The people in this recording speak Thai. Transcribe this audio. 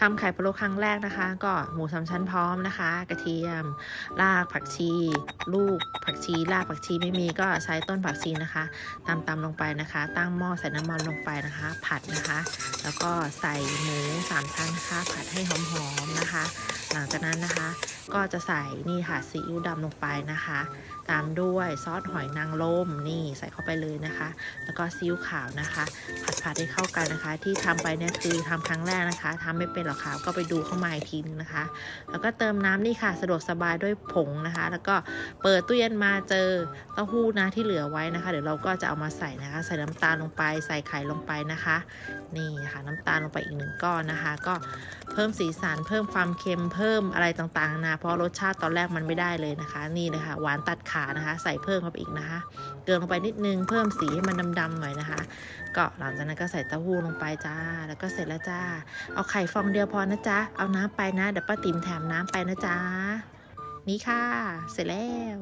ทำไข่พะโล้ครั้งแรกนะคะ ก็หมูสามชั้นพร้อมนะคะ กระเทียม รากผักชี ลูกผักชีรากผักชีไม่มีก็ใช้ต้นผักชีนะคะตามตามลงไปนะคะ ตั้งหม้อใส่น้ำมันลงไปนะคะ ผัดนะคะ แล้วก็ใส่หมูสามชั้นนะคะผัดให้หอมๆนะคะ หลังจากนั้นนะคะ ก็จะใส่นี่ค่ะซีอิ๊วดำลงไปนะคะ ตามด้วยซอสหอยนางรมนี่ใส่เข้าไปเลยนะคะ แล้วก็ซีอิ๊วขาวนะคะ ผัดผัดให้เข้ากันนะคะ ที่ทำไปเนี่ยคือทำครั้งแรกนะคะทำไม่เป็นหรอกค่ะก็ไปดูเข้ามาอีกทีนึงนะคะ แล้วก็เติมน้ำนี่ค่ะ สะดวกสบายด้วยผงนะคะ แล้วก็เปิดตู้เย็นมาเจอเต้าหู้นะที่เหลือไว้นะคะ เดี๋ยวเราก็จะเอามาใส่นะคะ ใส่น้ำตาลลงไป ใส่ไข่ลงไปนะคะ นี่ค่ะน้ำตาลลงไปอีกหนึ่งก้อนนะคะ ก็เพิ่มสีสันเพิ่มความเค็มเพิ่มอะไรต่างๆนานาเพราะรสชาติตอนแรกมันไม่ได้เลยนะคะ นี่เลยค่ะหวานตัดขานะคะ ใส่เพิ่มเข้าไปอีกนะคะ เกลือลงไปนิดนึงเพิ่มสีให้มันดำๆหน่อยนะคะ ก็หลังจากนั้นก็ใส่เต้าหู้ลงไปจ้า แล้วก็เสร็จแล้วจ้า เอาไข่ฟองเดียวพอนะจ๊ะเอาน้ำไปนะเดี๋ยวป้าติ๋มแถมน้ำไปนะจ๊ะนี่ค่ะ เสร็จแล้ว